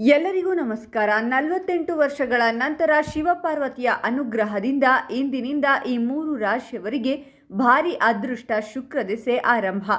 ಎಲ್ಲರಿಗೂ ನಮಸ್ಕಾರ. ನಲವತ್ತೆಂಟು ವರ್ಷಗಳ ನಂತರ ಶಿವಪಾರ್ವತಿಯ ಅನುಗ್ರಹದಿಂದ ಇಂದಿನಿಂದ ಈ ಮೂರು ರಾಶಿಯವರಿಗೆ ಭಾರಿ ಅದೃಷ್ಟ ಶುಕ್ರ ದೆಸೆ ಆರಂಭ.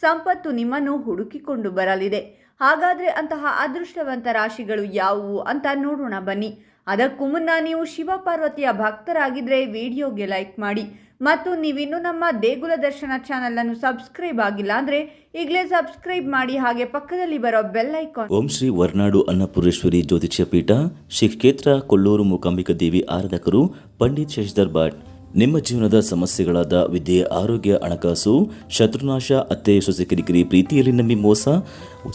ಸಂಪತ್ತು ನಿಮ್ಮನ್ನು ಹುಡುಕಿಕೊಂಡು ಬರಲಿದೆ. ಹಾಗಾದರೆ ಅಂತಹ ಅದೃಷ್ಟವಂತ ರಾಶಿಗಳು ಯಾವುವು ಅಂತ ನೋಡೋಣ ಬನ್ನಿ. ಅದಕ್ಕೂ ಮುನ್ನ ನೀವು ಶಿವಪಾರ್ವತಿಯ ಭಕ್ತರಾಗಿದ್ದರೆ ವಿಡಿಯೋಗೆ ಲೈಕ್ ಮಾಡಿ. ಮತ್ತು ನೀವಿನ್ನೂ ನಮ್ಮ ದೇಗುಲ ದರ್ಶನ ಚಾನಲನ್ನು ಸಬ್ಸ್ಕ್ರೈಬ್ ಆಗಿಲ್ಲ ಅಂದರೆ ಈಗಲೇ ಸಬ್ಸ್ಕ್ರೈಬ್ ಮಾಡಿ ಹಾಗೆ ಪಕ್ಕದಲ್ಲಿ ಬರೋ ಬೆಲ್ ಐಕಾನ್ ಓಂ ಶ್ರೀ ವರ್ನಾಡು ಅನ್ನಪುರೇಶ್ವರಿ ಜ್ಯೋತಿಷ್ಯ ಪೀಠ ಶ್ರೀ ಕ್ಷೇತ್ರ ಕೊಲ್ಲೂರು ಮೂಕಾಂಬಿಕಾ ದೇವಿ ಆರಾಧಕರು, ಪಂಡಿತ್ ಶಶಿಧರ್ ಭಟ್. ನಿಮ್ಮ ಜೀವನದ ಸಮಸ್ಯೆಗಳಾದ ವಿದ್ಯೆ, ಆರೋಗ್ಯ, ಹಣಕಾಸು, ಶತ್ರುನಾಶ, ಅತ್ತೆ, ಸೊಸೆ, ಕಿರಿಕಿರಿ, ಪ್ರೀತಿಯಲ್ಲಿ ನಂಬಿ ಮೋಸ,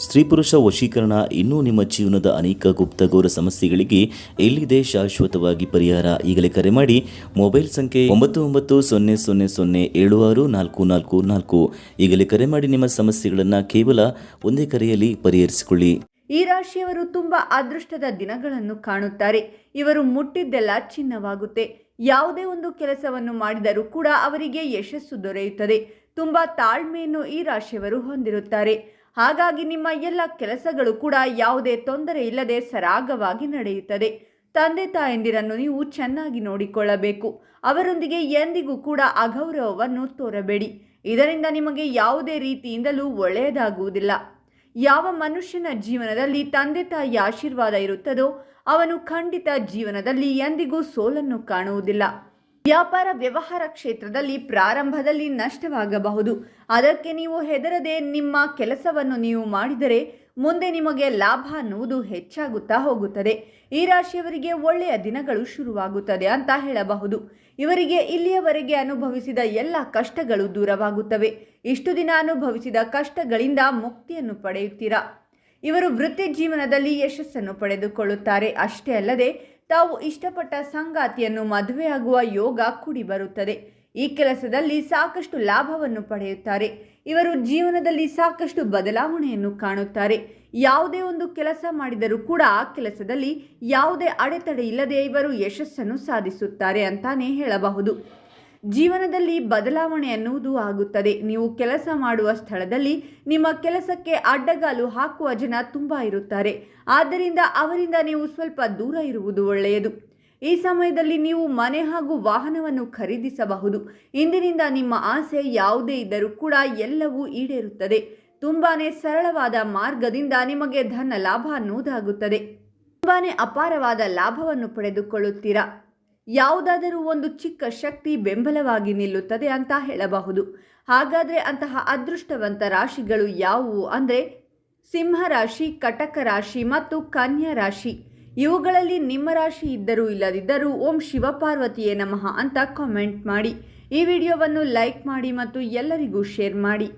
ಸ್ತ್ರೀ ಪುರುಷ ವಶೀಕರಣ ಇನ್ನೂ ನಿಮ್ಮ ಜೀವನದ ಅನೇಕ ಗುಪ್ತಗೋರ ಸಮಸ್ಯೆಗಳಿಗೆ ಎಲ್ಲಿದೆ ಶಾಶ್ವತವಾಗಿ ಪರಿಹಾರ? ಈಗಲೇ ಕರೆ ಮಾಡಿ, ಮೊಬೈಲ್ ಸಂಖ್ಯೆ ಒಂಬತ್ತು ಒಂಬತ್ತು ಸೊನ್ನೆ ಸೊನ್ನೆ ಸೊನ್ನೆ ಏಳು ಆರು ನಾಲ್ಕು ನಾಲ್ಕು ನಾಲ್ಕು. ಈಗಲೇ ಕರೆ ಮಾಡಿ ನಿಮ್ಮ ಸಮಸ್ಯೆಗಳನ್ನು ಕೇವಲ ಒಂದೇ ಕರೆಯಲ್ಲಿ ಪರಿಹರಿಸಿಕೊಳ್ಳಿ. ಈ ರಾಶಿಯವರು ತುಂಬಾ ಅದೃಷ್ಟದ ದಿನಗಳನ್ನು ಕಾಣುತ್ತಾರೆ. ಇವರು ಮುಟ್ಟಿದ್ದೆಲ್ಲ ಚಿನ್ನವಾಗುತ್ತೆ. ಯಾವುದೇ ಒಂದು ಕೆಲಸವನ್ನು ಮಾಡಿದರೂ ಕೂಡ ಅವರಿಗೆ ಯಶಸ್ಸು ದೊರೆಯುತ್ತದೆ. ತುಂಬ ತಾಳ್ಮೆಯನ್ನು ಈ ರಾಶಿಯವರು ಹೊಂದಿರುತ್ತಾರೆ. ಹಾಗಾಗಿ ನಿಮ್ಮ ಎಲ್ಲ ಕೆಲಸಗಳು ಕೂಡ ಯಾವುದೇ ತೊಂದರೆ ಇಲ್ಲದೆ ಸರಾಗವಾಗಿ ನಡೆಯುತ್ತದೆ. ತಂದೆ ತಾಯಂದಿರನ್ನು ನೀವು ಚೆನ್ನಾಗಿ ನೋಡಿಕೊಳ್ಳಬೇಕು. ಅವರೊಂದಿಗೆ ಎಂದಿಗೂ ಕೂಡ ಅಗೌರವವನ್ನು ತೋರಬೇಡಿ. ಇದರಿಂದ ನಿಮಗೆ ಯಾವುದೇ ರೀತಿಯಿಂದಲೂ ಒಳ್ಳೆಯದಾಗುವುದಿಲ್ಲ. ಯಾವ ಮನುಷ್ಯನ ಜೀವನದಲ್ಲಿ ತಂದೆ ತಾಯಿಯ ಆಶೀರ್ವಾದ ಇರುತ್ತದೋ ಅವನು ಖಂಡಿತ ಜೀವನದಲ್ಲಿ ಎಂದಿಗೂ ಸೋಲನ್ನು ಕಾಣುವುದಿಲ್ಲ. ವ್ಯಾಪಾರ ವ್ಯವಹಾರ ಕ್ಷೇತ್ರದಲ್ಲಿ ಪ್ರಾರಂಭದಲ್ಲಿ ನಷ್ಟವಾಗಬಹುದು. ಅದಕ್ಕೆ ನೀವು ಹೆದರದೆ ನಿಮ್ಮ ಕೆಲಸವನ್ನು ನೀವು ಮಾಡಿದರೆ ಮುಂದೆ ನಿಮಗೆ ಲಾಭ ಅನ್ನುವುದು ಹೆಚ್ಚಾಗುತ್ತಾ ಹೋಗುತ್ತದೆ. ಈ ರಾಶಿಯವರಿಗೆ ಒಳ್ಳೆಯ ದಿನಗಳು ಶುರುವಾಗುತ್ತದೆ ಅಂತ ಹೇಳಬಹುದು. ಇವರಿಗೆ ಇಲ್ಲಿಯವರೆಗೆ ಅನುಭವಿಸಿದ ಎಲ್ಲ ಕಷ್ಟಗಳು ದೂರವಾಗುತ್ತವೆ. ಇಷ್ಟು ದಿನ ಅನುಭವಿಸಿದ ಕಷ್ಟಗಳಿಂದ ಮುಕ್ತಿಯನ್ನು ಪಡೆಯುತ್ತೀರಾ? ಇವರು ವೃತ್ತಿ ಜೀವನದಲ್ಲಿ ಯಶಸ್ಸನ್ನು ಪಡೆದುಕೊಳ್ಳುತ್ತಾರೆ. ಅಷ್ಟೇ ಅಲ್ಲದೆ, ತಾವು ಇಷ್ಟಪಟ್ಟ ಸಂಗಾತಿಯನ್ನು ಮದುವೆಯಾಗುವ ಯೋಗ ಕೂಡಿ ಬರುತ್ತದೆ ಈ ಕೆಲಸದಲ್ಲಿ ಸಾಕಷ್ಟು ಲಾಭವನ್ನು ಪಡೆಯುತ್ತಾರೆ. ಇವರು ಜೀವನದಲ್ಲಿ ಸಾಕಷ್ಟು ಬದಲಾವಣೆಯನ್ನು ಕಾಣುತ್ತಾರೆ. ಯಾವುದೇ ಒಂದು ಕೆಲಸ ಮಾಡಿದರೂ ಕೂಡ ಆ ಕೆಲಸದಲ್ಲಿ ಯಾವುದೇ ಅಡೆತಡೆ ಇಲ್ಲದೆ ಇವರು ಯಶಸ್ಸನ್ನು ಸಾಧಿಸುತ್ತಾರೆ ಅಂತಾನೆ ಹೇಳಬಹುದು. ಜೀವನದಲ್ಲಿ ಬದಲಾವಣೆ ಅನ್ನುವುದು ಆಗುತ್ತದೆ. ನೀವು ಕೆಲಸ ಮಾಡುವ ಸ್ಥಳದಲ್ಲಿ ನಿಮ್ಮ ಕೆಲಸಕ್ಕೆ ಅಡ್ಡಗಾಲು ಹಾಕುವ ಜನ ತುಂಬ ಇರುತ್ತಾರೆ. ಆದ್ದರಿಂದ ಅವರಿಂದ ನೀವು ಸ್ವಲ್ಪ ದೂರ ಇರುವುದು ಒಳ್ಳೆಯದು. ಈ ಸಮಯದಲ್ಲಿ ನೀವು ಮನೆ ಹಾಗೂ ವಾಹನವನ್ನು ಖರೀದಿಸಬಹುದು. ಇಂದಿನಿಂದ ನಿಮ್ಮ ಆಸೆ ಯಾವುದೇ ಇದ್ದರೂ ಕೂಡ ಎಲ್ಲವೂ ಈಡೇರುತ್ತದೆ. ತುಂಬಾನೇ ಸರಳವಾದ ಮಾರ್ಗದಿಂದ ನಿಮಗೆ ಧನ ಲಾಭ ಅನ್ನುವುದಾಗುತ್ತದೆ ತುಂಬಾನೇ ಅಪಾರವಾದ ಲಾಭವನ್ನು ಪಡೆದುಕೊಳ್ಳುತ್ತೀರಾ? ಯಾವುದಾದರೂ ಒಂದು ಚಿಕ್ಕ ಶಕ್ತಿ ಬೆಂಬಲವಾಗಿ ನಿಲ್ಲುತ್ತದೆ ಅಂತ ಹೇಳಬಹುದು. ಹಾಗಾದರೆ ಅಂತಹ ಅದೃಷ್ಟವಂತ ರಾಶಿಗಳು ಯಾವುವು ಅಂದರೆ, ಸಿಂಹ ರಾಶಿ, ಕಟಕ ರಾಶಿ ಮತ್ತು ಕನ್ಯಾ ರಾಶಿ. ಇವುಗಳಲ್ಲಿ ನಿಮ್ಮ ರಾಶಿ ಇದ್ದರೂ ಇಲ್ಲದಿದ್ದರೂ ಓಂ ಶಿವಪಾರ್ವತಿಯೇ ನಮಃ ಅಂತ ಕಾಮೆಂಟ್ ಮಾಡಿ. ಈ ವಿಡಿಯೋವನ್ನು ಲೈಕ್ ಮಾಡಿ ಮತ್ತು ಎಲ್ಲರಿಗೂ ಶೇರ್ ಮಾಡಿ.